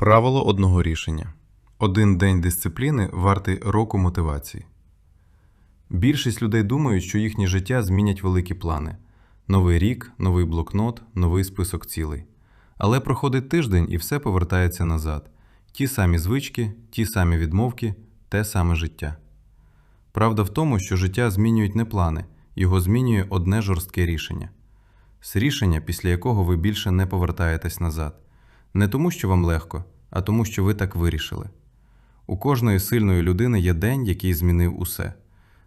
Правило одного рішення. Один день дисципліни вартий року мотивації. Більшість людей думають, що їхнє життя змінять великі плани: новий рік, новий блокнот, новий список цілей. Але проходить тиждень і все повертається назад. Ті самі звички, ті самі відмовки, те саме життя. Правда в тому, що життя змінюють не плани, його змінює одне жорстке рішення. З рішення, після якого ви більше не повертаєтесь назад. Не тому, що вам легко, а тому, що ви так вирішили. У кожної сильної людини є день, який змінив усе.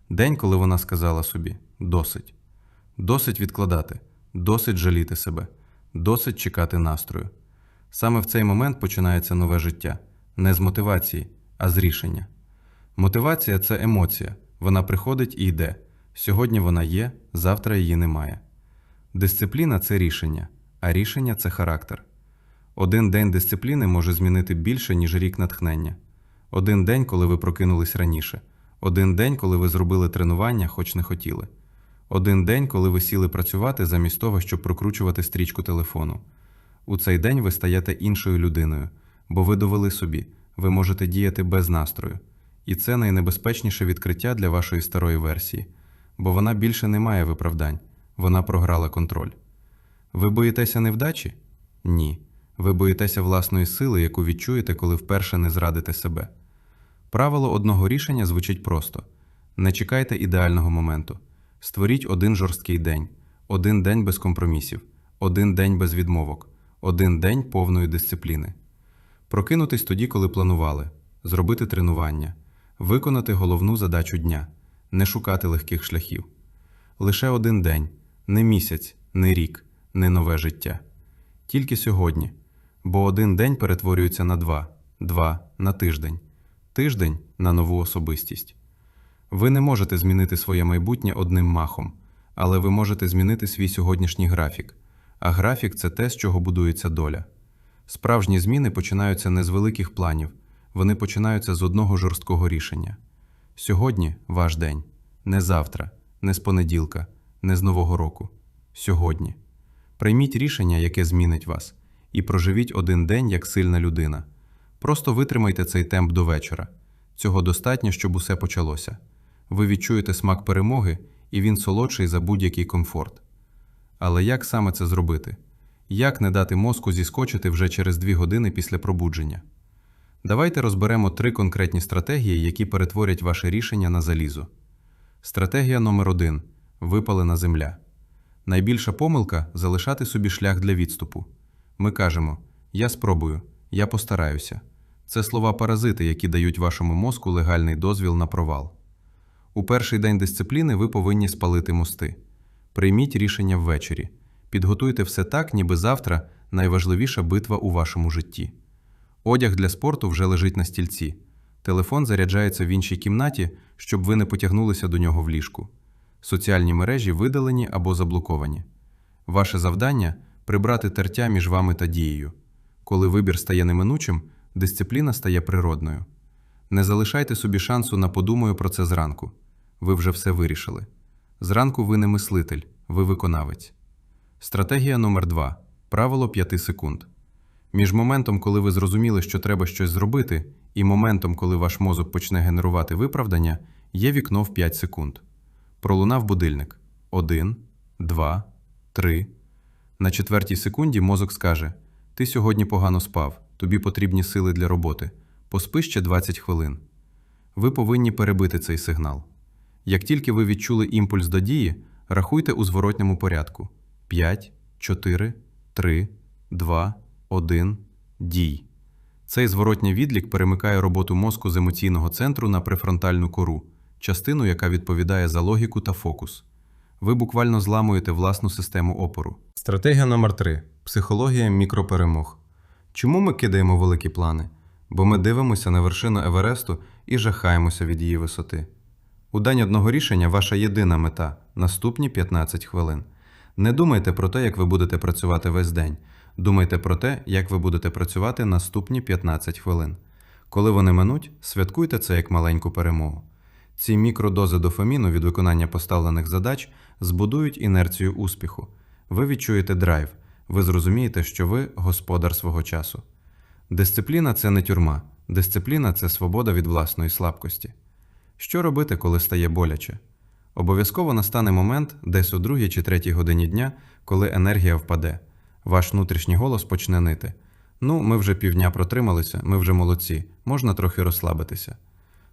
День, коли вона сказала собі досить. Досить відкладати, досить жаліти себе, досить чекати настрою. Саме в цей момент починається нове життя не з мотивації, а з рішення. Мотивація це емоція, вона приходить і йде. Сьогодні вона є, завтра її немає. Дисципліна це рішення, а рішення це характер. Один день дисципліни може змінити більше, ніж рік натхнення. Один день, коли ви прокинулись раніше. Один день, коли ви зробили тренування, хоч не хотіли. Один день, коли ви сіли працювати замість того, щоб прокручувати стрічку телефону. У цей день ви стаєте іншою людиною, бо ви довели собі, ви можете діяти без настрою. І це найнебезпечніше відкриття для вашої старої версії, бо вона більше не має виправдань, вона програла контроль. Ви боїтеся невдачі? Ні. Ви боїтеся власної сили, яку відчуєте, коли вперше не зрадите себе. Правило одного рішення звучить просто: не чекайте ідеального моменту. Створіть один жорсткий день, один день без компромісів, один день без відмовок, один день повної дисципліни. Прокинутись тоді, коли планували, зробити тренування, виконати головну задачу дня, не шукати легких шляхів. Лише один день, не місяць, не рік, не нове життя. Тільки сьогодні. Бо один день перетворюється на два, два на тиждень, тиждень на нову особистість. Ви не можете змінити своє майбутнє одним махом, але ви можете змінити свій сьогоднішній графік. А графік це те, з чого будується доля. Справжні зміни починаються не з великих планів, вони починаються з одного жорсткого рішення. Сьогодні ваш день, не завтра, не з понеділка, не з Нового року. Сьогодні. Прийміть рішення, яке змінить вас і проживіть один день як сильна людина. Просто витримайте цей темп до вечора. Цього достатньо, щоб усе почалося. Ви відчуєте смак перемоги, і він солодший за будь-який комфорт. Але як саме це зробити? Як не дати мозку зіскочити вже через дві години після пробудження? Давайте розберемо три конкретні стратегії, які перетворять ваше рішення на залізо. Стратегія номер один випалена земля. Найбільша помилка залишати собі шлях для відступу. Ми кажемо Я спробую, я постараюся. Це слова паразити, які дають вашому мозку легальний дозвіл на провал. У перший день дисципліни ви повинні спалити мости. Прийміть рішення ввечері. Підготуйте все так, ніби завтра найважливіша битва у вашому житті. Одяг для спорту вже лежить на стільці. Телефон заряджається в іншій кімнаті, щоб ви не потягнулися до нього в ліжку. Соціальні мережі видалені або заблоковані. Ваше завдання прибрати тертя між вами та дією. Коли вибір стає неминучим, дисципліна стає природною. Не залишайте собі шансу на подумаю про це зранку. Ви вже все вирішили. Зранку ви не мислитель, ви виконавець. Стратегія номер 2 Правило 5 секунд. Між моментом, коли ви зрозуміли, що треба щось зробити, і моментом, коли ваш мозок почне генерувати виправдання, є вікно в 5 секунд. Пролунав будильник 1, 2, 3. На четвертій секунді мозок скаже: Ти сьогодні погано спав, тобі потрібні сили для роботи. Поспи ще 20 хвилин. Ви повинні перебити цей сигнал. Як тільки ви відчули імпульс до дії, рахуйте у зворотньому порядку: 5, 4, 3, 2, 1, дій. Цей зворотній відлік перемикає роботу мозку з емоційного центру на префронтальну кору, частину, яка відповідає за логіку та фокус. Ви буквально зламуєте власну систему опору. Стратегія номер 3 психологія мікроперемог. Чому ми кидаємо великі плани? Бо ми дивимося на вершину Евересту і жахаємося від її висоти. У день одного рішення ваша єдина мета наступні 15 хвилин. Не думайте про те, як ви будете працювати весь день. Думайте про те, як ви будете працювати наступні 15 хвилин. Коли вони минуть, святкуйте це як маленьку перемогу. Ці мікродози дофаміну від виконання поставлених задач збудують інерцію успіху. Ви відчуєте драйв, ви зрозумієте, що ви господар свого часу. Дисципліна це не тюрма, дисципліна це свобода від власної слабкості. Що робити, коли стає боляче? Обов'язково настане момент, десь у другій чи третій годині дня, коли енергія впаде. Ваш внутрішній голос почне нити. Ну, ми вже півдня протрималися, ми вже молодці, можна трохи розслабитися.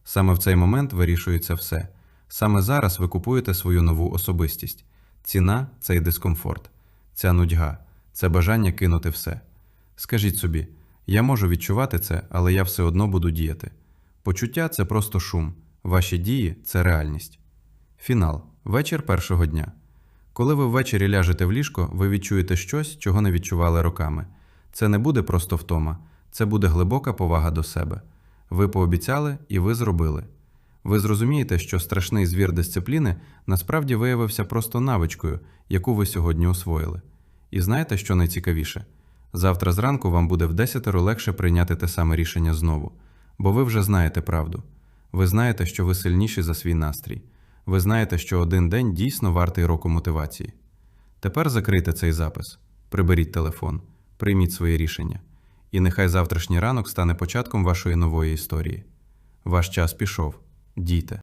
Саме в цей момент вирішується все. Саме зараз ви купуєте свою нову особистість. Ціна цей дискомфорт, ця нудьга, це бажання кинути все. Скажіть собі, я можу відчувати це, але я все одно буду діяти. Почуття це просто шум, ваші дії це реальність. Фінал вечір першого дня. Коли ви ввечері ляжете в ліжко, ви відчуєте щось, чого не відчували роками. Це не буде просто втома, це буде глибока повага до себе. Ви пообіцяли і ви зробили. Ви зрозумієте, що страшний звір дисципліни насправді виявився просто навичкою, яку ви сьогодні освоїли. І знаєте, що найцікавіше? Завтра зранку вам буде в десятеро легше прийняти те саме рішення знову, бо ви вже знаєте правду. Ви знаєте, що ви сильніші за свій настрій. Ви знаєте, що один день дійсно вартий року мотивації. Тепер закрийте цей запис, приберіть телефон, прийміть своє рішення. І нехай завтрашній ранок стане початком вашої нової історії. Ваш час пішов. Дійте.